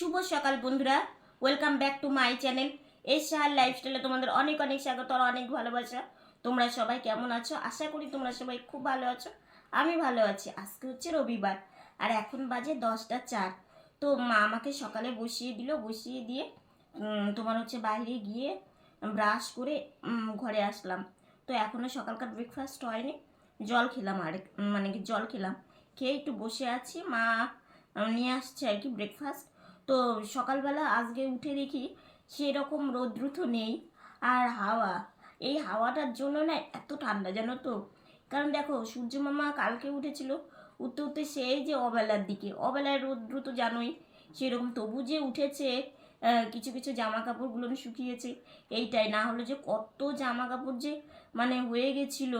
শুভ সকাল বন্ধুরা। Welcome back to my channel S সাহার লাইফস্টাইলে তোমাদের অনেক অনেক স্বাগত আর অনেক ভালোবাসা। তোমরা সবাই কেমন আছো? আশা করি তোমরা সবাই খুব ভালো আছো। আমি ভালো আছি। আজকে হচ্ছে রবিবার, আর এখন বাজে দশটা চার। তো মা আমাকে সকালে বসিয়ে দিল, বসিয়ে দিয়ে তোমার হচ্ছে বাইরে গিয়ে ব্রাশ করে ঘরে আসলাম। তো এখনও সকালকার ব্রেকফাস্ট হয়নি। জল খেলাম আর মানে কি জল খেলাম। খেয়ে একটু বসে আছি। মা নিয়ে আসছে আর কি ব্রেকফাস্ট তো সকালবেলা আজকে উঠে দেখি সেরকম রৌদ্র তো নেই আর হাওয়া। এই হাওয়াটার জন্য না এত ঠান্ডা জানো তো? কারণ দেখো, সূর্য মামা কালকে উঠেছিল, উঠতে উঠতে সেই যে অবেলার দিকে, অবেলায় রৌদ্র তো জানোই, সেরকম। তবু যে উঠেছে কিছু কিছু জামা কাপড়গুলো শুকিয়েছে, এইটাই। না হলে যে কত জামা কাপড় যে মানে হয়ে গেছিল,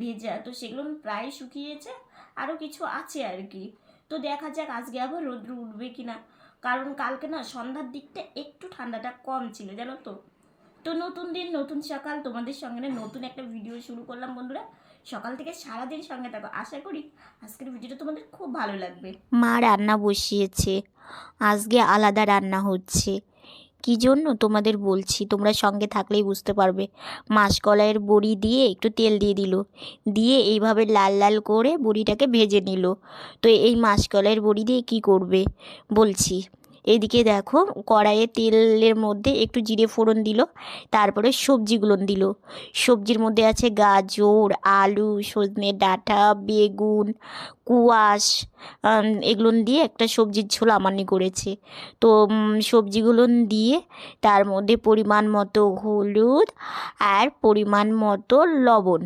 ভেজা, তো সেগুলো প্রায় শুকিয়েছে, আরও কিছু আছে আর কি। তো দেখা যাক আজকে আবার রৌদ্র উঠবে কি না কারণ কালকে না সন্ধ্যার দিকটা একটু ঠান্ডাটা কম ছিল, জানো তো। তো নতুন দিন, নতুন সকাল, তোমাদের সঙ্গে না নতুন একটা ভিডিও শুরু করলাম বন্ধুরা। সকাল থেকে সারাদিন সঙ্গে থাকো। আশা করি আজকের ভিডিওটা তোমাদের খুব ভালো লাগবে। মা রান্না বসিয়েছে। আজকে আলাদা রান্না হচ্ছে। কি জন্য তোমাদের বলছি? তোমরা সঙ্গে থাকলেই বুঝতে পারবে। মাসকলাইয়ের বড়ি দিয়ে একটু তেল দিয়ে দিল। দিয়ে এইভাবে লাল লাল করে বড়িটাকে ভেজে নিল। তো এই মাসকলাইয়ের বড়ি দিয়ে কি করবে? বলছি এদিকে দেখো কড়াইয়ে তেলের মধ্যে একটু জিরে ফোড়ন দিল, তারপরে সবজিগুলো দিল। সবজির মধ্যে আছে গাজর, আলু, সজনে ডাঁটা, বেগুন, কুয়াশ এগুলো দিয়ে একটা সবজির ঝোল আমানি করেছে। তো সবজিগুলো দিয়ে তার মধ্যে পরিমাণ মতো হলুদ আর পরিমাণ মতো লবণ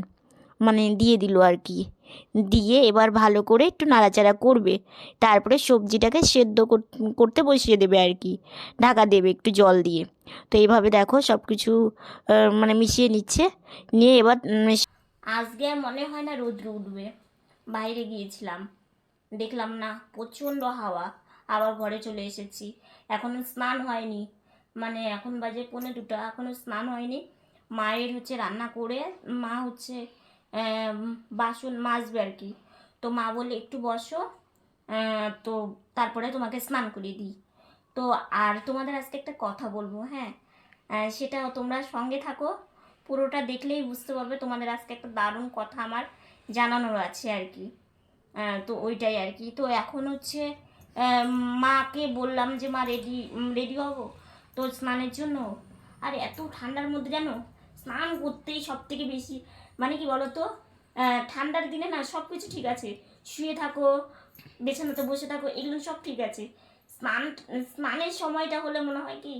মানে দিয়ে দিল আর কি। দিয়ে এবার ভালো করে একটু নাড়াচাড়া করবে। তারপরে সবজিটাকে সেদ্ধ করতে বসিয়ে দেবে আর কি। ঢাকা দেবে একটু জল দিয়ে। তো এইভাবে দেখো সব কিছু মানে মিশিয়ে নিচ্ছে। নিয়ে এবার আজকে আর মনে হয় না রৌদ্র উঠবে। বাইরে গিয়েছিলাম। দেখলাম না, প্রচণ্ড হাওয়া। আবার ঘরে চলে এসেছি। এখনও স্নান হয়নি। মানে এখন বাজে পৌনে দুটো এখনও স্নান হয়নি। মায়ের হচ্ছে রান্না করে, মা হচ্ছে বাসন মাজবে আর কি। তো মা বলে, একটু বসো তো তারপরে তোমাকে স্নান করিয়ে দিই। তো আর তোমাদের আজকে একটা কথা বলব হ্যাঁ? সেটা তোমরা সঙ্গে থাকো, পুরোটা দেখলেই বুঝতে পারবে তোমাদের আজকে একটা দারুণ কথা আমার জানানোর আছে আর কি। তো ওইটাই আর কি। তো এখন হচ্ছে মাকে বললাম যে, মা রেডি রেডি হব তো স্নানের জন্য? আর, এত ঠান্ডার মধ্যে জানো, স্নান করতেই সব থেকে বেশি মানে কি বলো তো ঠান্ডার দিনে না সব কিছু ঠিক আছে। শুয়ে থাকো, বিছানাতে বসে থাকো, এগুলো সব ঠিক আছে। স্নান, স্নানের সময়টা হলে মনে হয় কি,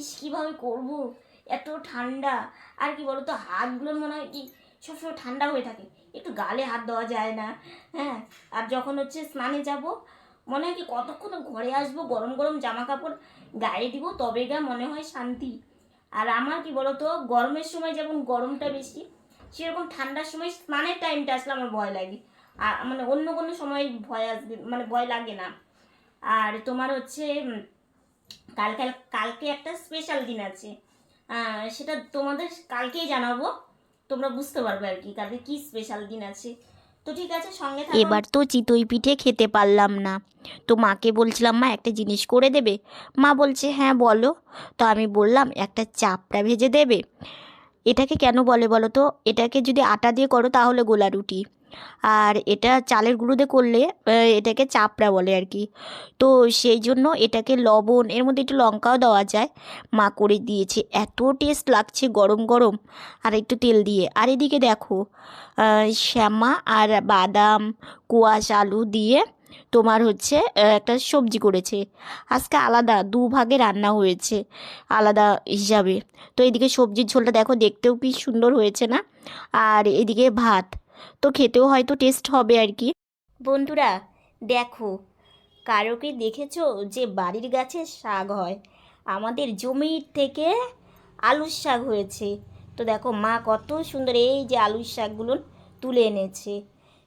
ইস, কীভাবে করব? এত ঠান্ডা। আর কি বলতো, হাতগুলো মনে হয় কি, সবসময় ঠান্ডা হয়ে থাকে। একটু গালে হাত দেওয়া যায় না হ্যাঁ? আর যখন হচ্ছে স্নানে যাব, মনে হয় কি, কতক্ষণ ঘরে আসব, গরম গরম জামা কাপড় গায়ে দিব তবে গা মনে হয় শান্তি। আর আমার কি বলতো, গরমের সময় যেমন গরমটা বেশি সেরকম ঠান্ডার সময় স্নানের টাইমটা আসলে আমার ভয় লাগে। আর মানে অন্য কোনো সময় ভয় আসবে মানে ভয় লাগে না। আর তোমার হচ্ছে কালকে কালকে একটা স্পেশাল দিন আছে। সেটা তোমাদের কালকেই জানাব। তোমরা বুঝতে পারবে আর কি, কালকে কি স্পেশাল দিন আছে। তো ঠিক আছে, সঙ্গে এবার তো চিতই পিঠে খেতে পারলাম না। তো মাকে বলছিলাম, মা, একটা জিনিস করে দেবে? মা বলছে হ্যাঁ বলো। তো আমি বললাম, একটা চাপড়া ভেজে দেবে? এটাকে কেন বলে বলো তো? এটাকে যদি আটা দিয়ে করো তাহলে গোলা রুটি। আর এটা চালের গুঁড়ো দিয়ে করলে এটাকে চাপড়া বলে আর কি। তো সেই জন্য এটাকে লবণ, এর মধ্যে একটু লঙ্কাও দেওয়া যায়। মা করে দিয়েছে। এত টেস্ট লাগছে গরম গরম। আর একটু তেল দিয়ে। আর এদিকে দেখো শ্যামা আর বাদাম, কুয়াশ, আলু দিয়ে তোমার হচ্ছে একটা সবজি করেছে। আজকে আলাদা দু ভাগে রান্না হয়েছে, আলাদা হিসাবে। তো এদিকে সবজির ঝোলটা দেখো, দেখতেও কি সুন্দর হয়েছে না? আর এদিকে ভাত। তো খেতেও হয়তো টেস্ট হবে আর কি। বন্ধুরা, দেখো, কারও কি দেখেছ যে বাড়ির গাছে শাক হয়? আমাদের জমির থেকে আলুর শাক হয়েছে। তো দেখো, মা কত সুন্দর এই যে আলুর শাকগুলো তুলে এনেছে।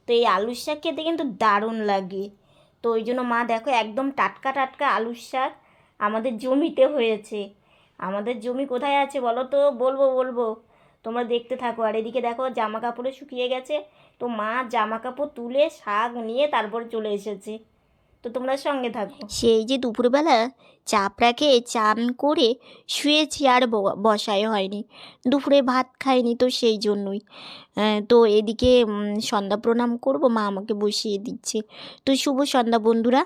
তো এই আলুর শাক খেতে কিন্তু দারুণ লাগে। তো ওই জন্য মা দেখো একদম টাটকা টাটকা আলুর শাক আমাদের জমিতে হয়েছে। আমাদের জমি কোথায় আছে বলো তো? বলব বলব। তোমরা দেখতে থাকো। আর এদিকে দেখো জামা কাপড়ে শুকিয়ে গেছে। তো মা জামা কাপড় তুলে শাক নিয়ে তারপর চলে এসেছে। তো তোমরা সঙ্গে থাকো। সেই যে দুপুরবেলা চাপড়াকে চান করে শুয়েছি আর বসাই হয়নি। দুপুরে ভাত খায়নি তো সেই জন্যই। তো এদিকে সন্ধ্যা প্রণাম করব, মা আমাকে বসিয়ে দিচ্ছে। তো শুভ সন্ধ্যা বন্ধুরা।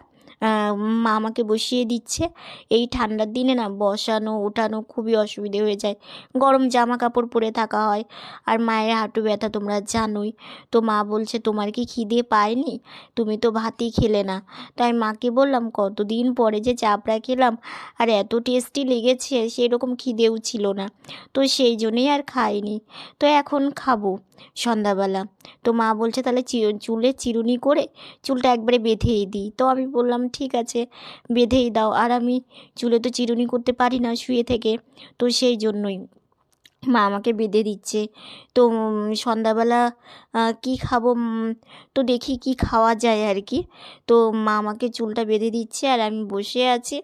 মা আমাকে বসিয়ে দিচ্ছে। এই ঠান্ডার দিনে না বসানো ওঠানো খুবই অসুবিধে হয়ে যায়। গরম জামা কাপড় পরে থাকা হয়। আর মায়ের হাঁটু ব্যথা তোমরা জানোই। তো মা বলছে, তোমার কি খিদে পায়নি? তুমি তো ভাতই খেলে না। তাই মাকে বললাম, কতদিন পরে যে চাপড়া খেলাম, আর এত টেস্টি লেগেছে, সেরকম খিদেও ছিল না। তো সেই জন্যই আর খাইনি। তো এখন খাব। সন্ধ্যাবেলা। তো মা বলছে, তাহলে চুলে চিরুনি করে চুলটা একবারে বেঁধেই দিই। তো আমি বললাম, ঠিক আছে, বেঁধেই দাও। আর আমি চুলে তো চিরুনি করতে পারি না শুয়ে থেকে, তো সেই জন্যই মা আমাকে বেঁধে দিচ্ছে। তো সন্ধ্যাবেলা কী খাব তো দেখি কি খাওয়া যায় আর কি। তো মা আমাকে চুলটা বেঁধে দিচ্ছে আর আমি বসে আছি।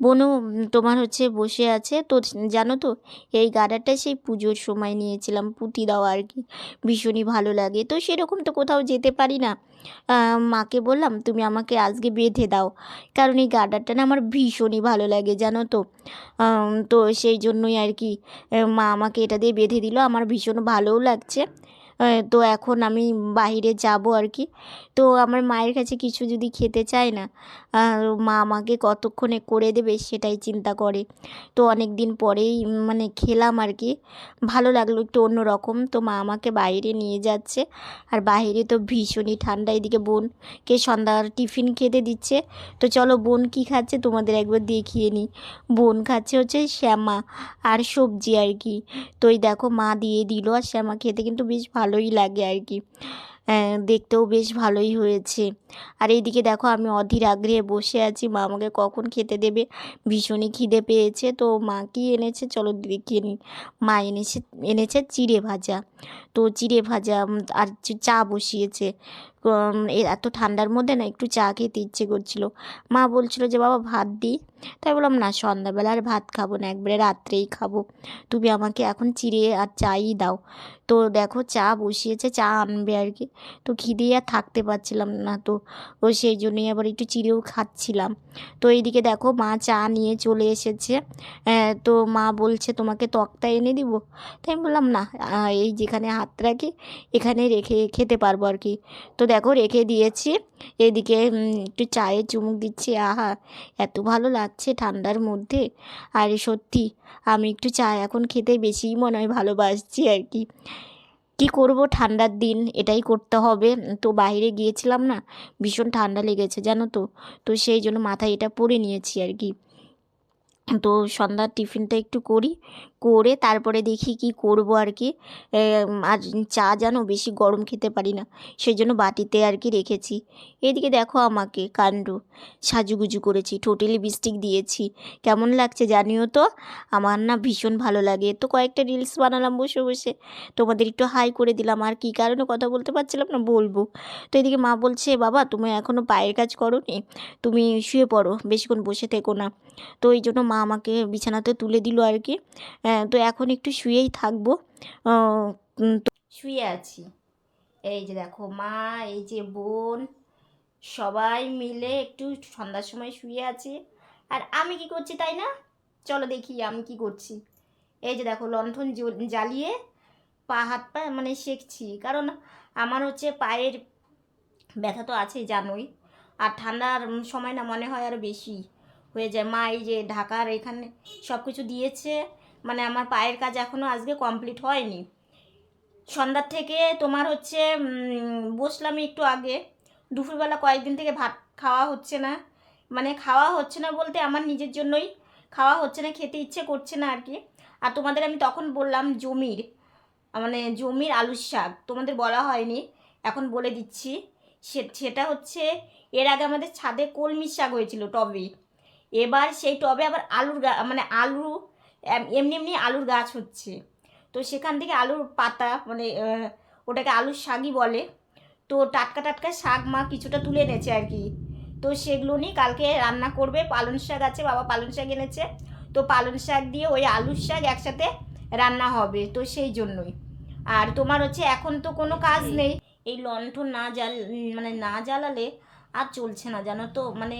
বনু তোমার হচ্ছে বসে আছে। তো জানো তো, এই গাডারটা সেই পুজোর সময় নিয়েছিলাম, পুঁতি দেওয়া আর কি। ভীষণই ভালো লাগে। তো সেরকম তো কোথাও যেতে পারি না। মাকে বললাম, তুমি আমাকে আজকে বেঁধে দাও। কারণ এই গাডারটা না আমার ভীষণই ভালো লাগে, জানো তো। তো সেই জন্যই আর কি মা আমাকে এটা দিয়ে বেঁধে দিল। আমার ভীষণ ভালোও লাগছে। তো এখন আমি বাইরে যাব আর কি। তো আমার মায়ের কাছে কিছু যদি খেতে চায় না মা আমাকে কতক্ষণে করে দেবে সেটাই চিন্তা করে। তো অনেক দিন পরেই মানে খেলাম আর কি। ভালো লাগল একটু অন্যরকম। তো মা আমাকে বাইরে নিয়ে যাচ্ছে। আর বাইরে তো ভীষণই ঠান্ডা, এদিকে বোনকে সন্ধ্যার টিফিন খেতে দিচ্ছে। তো চলো বোন কী খাচ্ছে তোমাদের একবার দেখিয়ে নিই। বোন খাচ্ছে হচ্ছে শ্যামা আর সবজি আর কি। তো এই দেখো মা দিয়ে দিল আর শ্যামা খেতে কিন্তু বেশ ভালোই লাগে আর কি দেখতেও বেশ ভালোই হয়েছে। আর এইদিকে দেখো আমি অধীর আগ্রহে বসে আছি, মা আমাকে কখন খেতে দেবে? ভীষণই খিদে পেয়েছে, তো মা কি এনেছে? চলো দেখিয়ে নিই মা এনেছে এনেছে চিড়ে ভাজা। তো চিড়ে ভাজা আর চা বসিয়েছে। এত ঠান্ডার মধ্যে না একটু চা খেতে ইচ্ছে করছিল। মা বলছিল যে, বাবা, ভাত দিই তাই বললাম, না, সন্ধ্যাবেলা আর ভাত খাব না, একবারে রাত্রেই খাব। তুমি আমাকে এখন চিড়ে আর চাই দাও। তো দেখো, চা বসিয়েছে, চা আনবে আর কি। তো খিদে আর থাকতে পারছিলাম না তো ও সেই জন্যই আবার একটু চিড়েও খাচ্ছিলাম। তো এইদিকে দেখো, মা চা নিয়ে চলে এসেছে। তো মা বলছে, তোমাকে তক্তা এনে দিব? তাই বললাম, না এই যেখানে হাত রাখি এখানে রেখে খেতে পারব আর কি। তো দেখো, রেখে দিয়েছি। এদিকে একটু চায়ে চুমুক দিচ্ছি। আহা, এত ভালো লাগছে ঠান্ডার মধ্যে। আর সত্যি, আমি একটু চা এখন খেতে বেশিই মনে হয় ভালোবাসছি আর কি। কী করব ঠান্ডার দিন, এটাই করতে হবে। তো বাইরে গিয়েছিলাম না, ভীষণ ঠান্ডা লেগেছে, জানো তো। তো সেই জন্য মাথায় এটা পরে নিয়েছি আর কি। তো সন্ধ্যার টিফিনটা একটু করি। করে তারপরে দেখি কি করব আর কি। আর চা জানো বেশি গরম খেতে পারি না সেই জন্য বাটিতে আর কি রেখেছি। এদিকে দেখো আমাকে, কাণ্ড, সাজুগুজু করেছি, ঠোঁটে লিপস্টিক দিয়েছি। কেমন লাগছে জানিও তো? আমার না ভীষণ ভালো লাগে। তো কয়েকটা রিলস বানালাম বসে বসে। তোমাদের একটু হাই করে দিলাম। আর কী কারণে কথা বলতে পারছিলাম না বলব। তো এদিকে মা বলছে, বাবা, তুমি এখনও পায়ের কাজ করো নি তুমি শুয়ে পড়ো, বেশিক্ষণ বসে থেকো না। তো এই জন্য মা আমাকে বিছানাতে তুলে দিল আর কি। তো এখন একটু শুয়েই থাকব। তো শুয়ে আছি। এই যে দেখো, মা, এই যে বোন, সবাই মিলে একটু সন্ধ্যার সময় শুয়ে আছি। আর আমি কি করছি তাই না? চলো দেখি আমি কি করছি। এই যে দেখো, লণ্ঠন জ্বল- জ্বালিয়ে পা, হাত পা মানে সেঁকছি। কারণ আমার হচ্ছে পায়ের ব্যথা তো আছেই, জানোই। আর ঠান্ডার সময় না মনে হয় আরও বেশি হয়ে যায়। মা এই যে ঢাকার এখানে সব কিছু দিয়েছে। মানে আমার পায়ের কাজ এখনও আজকে কমপ্লিট হয়নি। সন্ধ্যার থেকে তোমার হচ্ছে বসলাম একটু আগে। দুপুরবেলা কয়েকদিন থেকে ভাত খাওয়া হচ্ছে না। মানে খাওয়া হচ্ছে না বলতে আমার নিজের জন্যই খাওয়া হচ্ছে না, খেতে ইচ্ছে করছে না আর কি। আর তোমাদের আমি তখন বললাম জমির মানে জমির আলুর শাক, তোমাদের বলা হয়নি। এখন বলে দিচ্ছি। সেটা হচ্ছে, এর আগে আমাদের ছাদে কলমির শাক হয়েছিল টবে। এবার সেই টবে আবার আলুর মানে আলু এমনি এমনি আলুর গাছ হচ্ছে। তো সেখান থেকে আলুর পাতা মানে ওটাকে আলুর শাকই বলে। তো টাটকা টাটকা শাক মা কিছুটা তুলে এনেছে আর কি। তো সেগুলো নিয়ে কালকে রান্না করবে। পালং শাক আছে বাবা পালং শাক এনেছে। তো পালং শাক দিয়ে ওই আলুর শাক একসাথে রান্না হবে তো সেই জন্যই। আর তোমার হচ্ছে এখন তো কোনো কাজ নেই। এই লণ্ঠন না জ্বাল মানে না জ্বালালে আর চলছে না জানো তো? মানে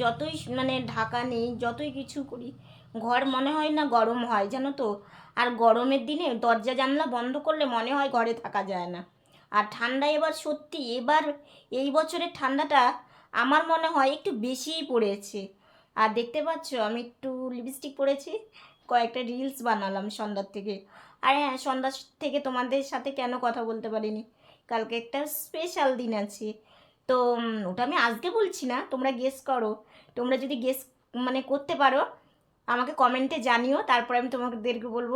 যতই মানে ঢাকা নেই যতই কিছু করি ঘর মনে হয় না গরম হয়, জানো তো? আর গরমের দিনে দরজা জানলা বন্ধ করলে মনে হয় ঘরে থাকা যায় না। আর ঠান্ডা এবার সত্যি, এবার এই বছরের ঠান্ডাটা আমার মনে হয় একটু বেশিই পড়েছে। আর দেখতে পাচ্ছ, আমি একটু লিপস্টিক পরেছি, কয়েকটা রিলস বানালাম সন্ধ্যার থেকে। আর হ্যাঁ সন্ধ্যার থেকে তোমাদের সাথে কেন কথা বলতে পারিনি? কালকে একটা স্পেশাল দিন আছে। তো ওটা আমি আজকে বলছি না, তোমরা গেস করো। তোমরা যদি গেস মানে করতে পারো আমাকে কমেন্টে জানিও, তারপরে আমি তোমাদেরকে বলব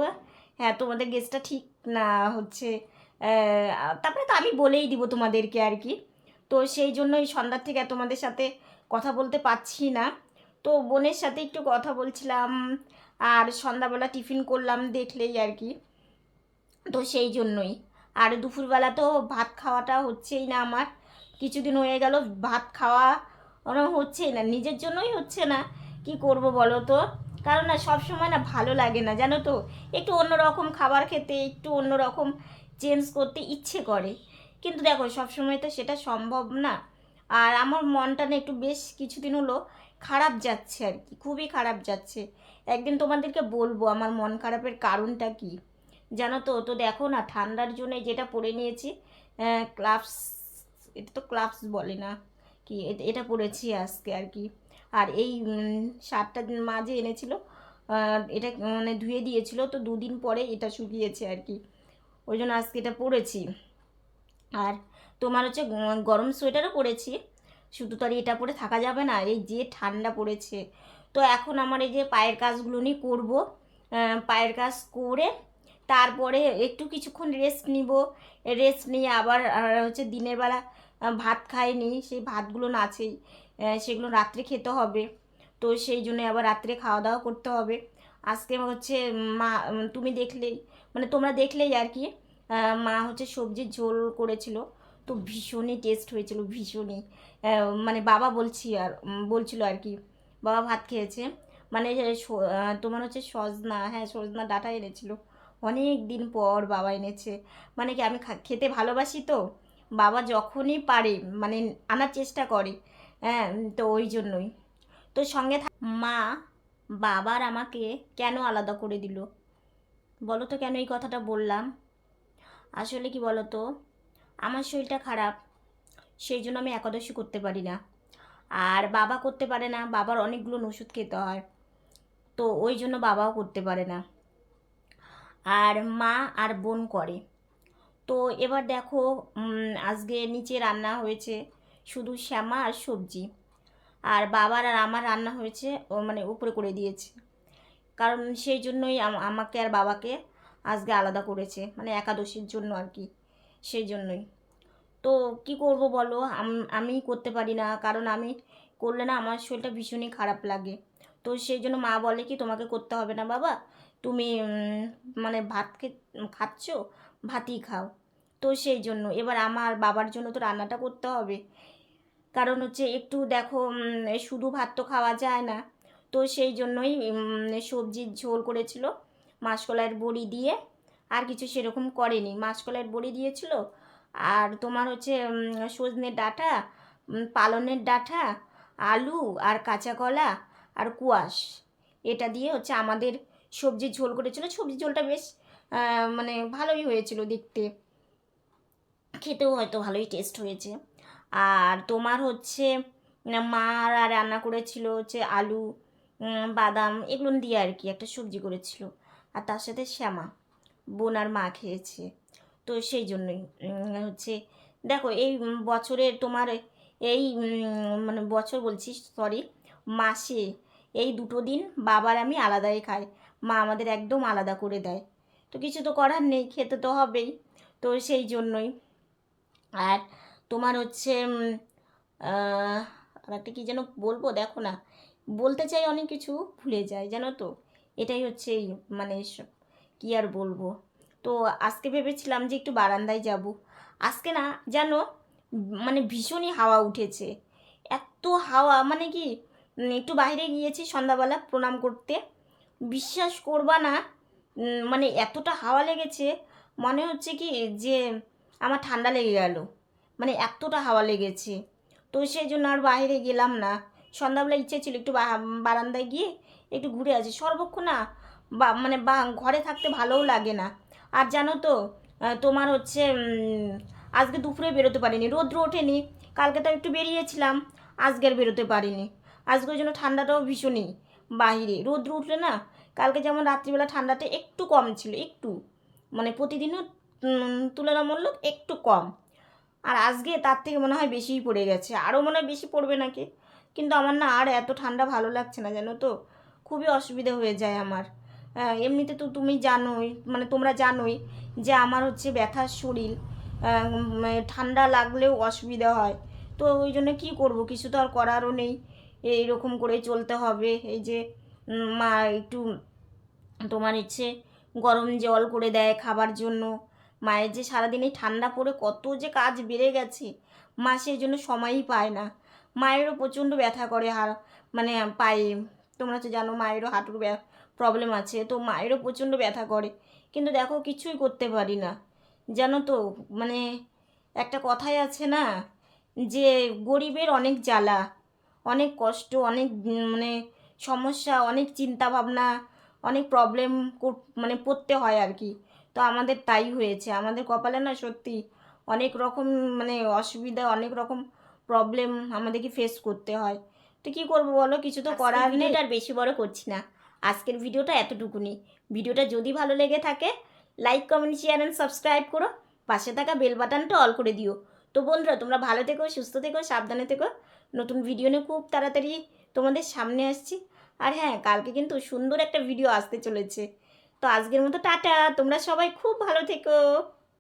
হ্যাঁ তোমাদের গেস্টটা ঠিক না হচ্ছে তারপরে তো আমি বলেই দিব তোমাদেরকে আর কি। তো সেই জন্যই সন্ধ্যার থেকে তোমাদের সাথে কথা বলতে পারছি না। তো বোনের সাথে একটু কথা বলছিলাম, আর সন্ধ্যাবেলা টিফিন করলাম দেখলেই আর কি। তো সেই জন্যই। আর দুপুরবেলা তো ভাত খাওয়াটা হচ্ছেই না আমার। কিছুদিন হয়ে গেল, ভাত খাওয়া হচ্ছেই না, নিজের জন্যই হচ্ছে না। কি করব বলো তো? কারণ না সব সময় না ভালো লাগে না, জানো তো? একটু অন্যরকম খাবার খেতে, একটু অন্যরকম চেঞ্জ করতে ইচ্ছে করে। কিন্তু দেখো সব সময় তো সেটা সম্ভব না। আর আমার মনটা না একটু বেশ কিছুদিন হলো খারাপ যাচ্ছে আর কি, খুবই খারাপ যাচ্ছে। একদিন তোমাদেরকে বলব, আমার মন খারাপের কারণটা কি? জানো তো? তো দেখো না, ঠান্ডার জন্য যেটা পরে নিয়েছি ক্লাবস এটা তো ক্লাবস বলে না, কি? এটা পরেছি আজকে আর কি। আর এই উম, শার্টটা মাঝে এনেছিল। এটা মানে ধুয়ে দিয়েছিল। তো দুদিন পরে এটা শুকিয়েছে আর কি। ওই জন্য আজকে এটা পরেছি। আর তোমার হচ্ছে গরম সোয়েটারও পরেছি। শুধু তো এটা পরে থাকা যাবে না এই যে ঠান্ডা পড়েছে। তো এখন আমার এই যে পায়ের কাজগুলো নিয়ে করব। পায়ের কাজ করে তারপরে একটু কিছুক্ষণ রেস্ট নিব। রেস্ট নিয়ে আবার হচ্ছে দিনের বেলা ভাত খাইনি। সেই ভাতগুলো না আছেই। আহ, সেগুলো রাত্রে খেতে হবে। তো সেই জন্য আবার রাত্রে খাওয়া দাওয়া করতে হবে। আজকে হচ্ছে মা, তুমি দেখলেই মানে তোমরা দেখলেই আর কি মা হচ্ছে সবজির ঝোল করেছিল। তো ভীষণই টেস্ট হয়েছিল, ভীষণই। মানে বাবা বলছি আর বলছিল আর কি, বাবা ভাত খেয়েছে। মানে তোমার হচ্ছে সজনা হ্যাঁ সজনা ডাটা এনেছিল। অনেক দিন পর বাবা এনেছে। মানে কি আমি খেতে ভালোবাসি তো? বাবা যখনই পারে মানে আনার চেষ্টা করে। হ্যাঁ তো ওই জন্যই। তো সঙ্গে মা, বাবার আমাকে কেন আলাদা করে দিল? বলো তো কেন এই কথাটা বললাম? আসলে কি বলো তো? আমার শরীরটা খারাপ, সেই জন্য আমি একাদশী করতে পারি না। আর বাবা করতে পারে না, বাবার অনেকগুলো ওষুধ খেতে হয়, তো ওই জন্য বাবাও করতে পারে না। আর মা আর বোন করে। তো এবার দেখো আজকে নিচে রান্না হয়েছে। শুধু শ্যামা আর সবজি। আর বাবার আর আমার রান্না হয়েছে, ও মানে উপরে করে দিয়েছে। কারণ সেই জন্যই আমাকে আর বাবাকে আজকে আলাদা করেছে মানে একাদশীর জন্য আর কি, সেই জন্যই। তো কি করব বলো? আমি করতে পারি না, কারণ আমি করলে না আমার শরীরটা ভীষণই খারাপ লাগে। তো সেই জন্য মা বলে কি, তোমাকে করতে হবে না বাবা, তুমি মানে ভাত খাচ্ছ, ভাতই খাও। তো সেই জন্য, এবার আমার বাবার জন্য তো রান্নাটা করতে হবে। কারণ হচ্ছে একটু দেখো শুধু ভাত তো খাওয়া যায় না। তো সেই জন্যই সবজির ঝোল করেছিল, মাসকলাইয়ের বড়ি দিয়ে, আর কিছু সেরকম করেনি। মাসকলাইয়ের বড়ি দিয়েছিল, আর তোমার হচ্ছে সজনের ডাঁটা পালনের ডাঁটা, আলু, আর কাঁচা কলা, আর কুয়াশ। এটা দিয়ে হচ্ছে আমাদের সবজির ঝোল করেছিল। সবজির ঝোলটা বেশ মানে ভালোই হয়েছিল দেখতে। খেতেও হয়তো ভালোই টেস্ট হয়েছে। আর তোমার হচ্ছে উম, মা আর রান্না করেছিল হচ্ছে আলু বাদাম এগুলো দিয়ে আর কি একটা সবজি করেছিল। আর তার সাথে শ্যামা বোন আর মা খেয়েছে। তো সেই জন্যই হচ্ছে দেখো এই উম, বছরের তোমার এই মানে বছর বলছি সরি মাসে এই দুটো দিন বাবার আমি আলাদাই খাই। মা আমাদের একদম আলাদা করে দেয়। তো কিছু তো করার নেই খেতে তো হবেই। তো সেই জন্যই। আর তোমার হচ্ছে আর একটা কী যেন বলব, দেখো না। বলতে চাই অনেক কিছু, ভুলে যায় জানো তো? এটাই হচ্ছে মানে কী আর বলব? তো আজকে ভেবেছিলাম যে একটু বারান্দায় যাব। আজকে না, জানো মানে ভীষণই হাওয়া উঠেছে। এত হাওয়া মানে কি একটু বাইরে গিয়েছি সন্ধ্যাবেলা প্রণাম করতে। বিশ্বাস করবা না মানে এতটা হাওয়া লেগেছে, মনে হচ্ছে কি, যে আমার ঠান্ডা লেগে গেল। মানে এতটা হাওয়া লেগেছে। তো সেই জন্য আর বাইরে গেলাম না। সন্ধ্যাবেলা ইচ্ছে ছিল একটু বারান্দায় গিয়ে একটু ঘুরে আসি। সর্বক্ষণ না, বা মানে বা, ঘরে থাকতে ভালোও লাগে না। আর জানো তো তোমার হচ্ছে আজকে দুপুরে বেরোতে পারিনি। রোদ্র ওঠেনি, কালকে তো একটু বেরিয়েছিলাম, আজকে আর বেরোতে পারিনি। আজকে ওই জন্য ঠান্ডাটাও ভীষণই বাহিরে। রোদ্র উঠলে না, কালকে যেমন রাত্রিবেলা ঠান্ডাটা একটু কম ছিল, একটু। মানে প্রতিদিনও তুলনামূলক একটু কম। আর আজকে তার থেকে মনে হয় বেশিই পড়ে গেছে। আরও মনে হয় বেশি পড়বে নাকি? কিন্তু আমার না আর এত ঠান্ডা ভালো লাগছে না জানো তো? খুবই অসুবিধা হয়ে যায় আমার। এমনিতে তো তুমি জানোই মানে তোমরা জানোই যে আমার হচ্ছে ব্যথার শরীর আহ, ঠান্ডা লাগলেও অসুবিধা হয়। তো ওই জন্য কী করব? কিছু তো আর করারও নেই। এইরকম করে চলতে হবে। এই যে মা একটু তোমার ইচ্ছে গরম জল করে দেয় খাবার জন্য। মায়ের যে সারাদিন এই ঠান্ডা পড়ে কত যে কাজ বেড়ে গেছে, মা সেই জন্য সময়ই পায় না। মায়েরও প্রচণ্ড ব্যথা করে হার মানে পায়ে। তোমরা তো জানো মায়েরও হাঁটুর প্রবলেম আছে, তো মায়েরও প্রচণ্ড ব্যথা করে। কিন্তু দেখো কিছুই করতে পারি না। জানো তো মানে একটা কথাই আছে না, যে গরিবের অনেক জ্বালা, অনেক কষ্ট, অনেক মানে সমস্যা, অনেক চিন্তা ভাবনা অনেক প্রবলেম মানে পড়তে হয় আর কি। তো আমাদের তাই হয়েছে। আমাদের কপালে না সত্যি অনেক রকম মানে অসুবিধা অনেক রকম প্রবলেম আমাদেরকে ফেস করতে হয়। তো কী করব বলো? কিছু তো করার নেই। আর বেশি বড় করছি না। আজকের ভিডিওটা এতটুকুনি। ভিডিওটা যদি ভালো লেগে থাকে like comment share and subscribe করো। পাশে থাকা বেল বাটনটা অল করে দিও। তো বন্ধুরা তোমরা ভালো থেকো সুস্থ থেকো সাবধানে থেকো। নতুন ভিডিও নিয়ে খুব তাড়াতাড়ি তোমাদের সামনে আসছি। আর হ্যাঁ কালকে কিন্তু সুন্দর একটা ভিডিও আসতে চলেছে। তো আজকের মতো টাটা তোমরা সবাই খুব ভালো থেকো।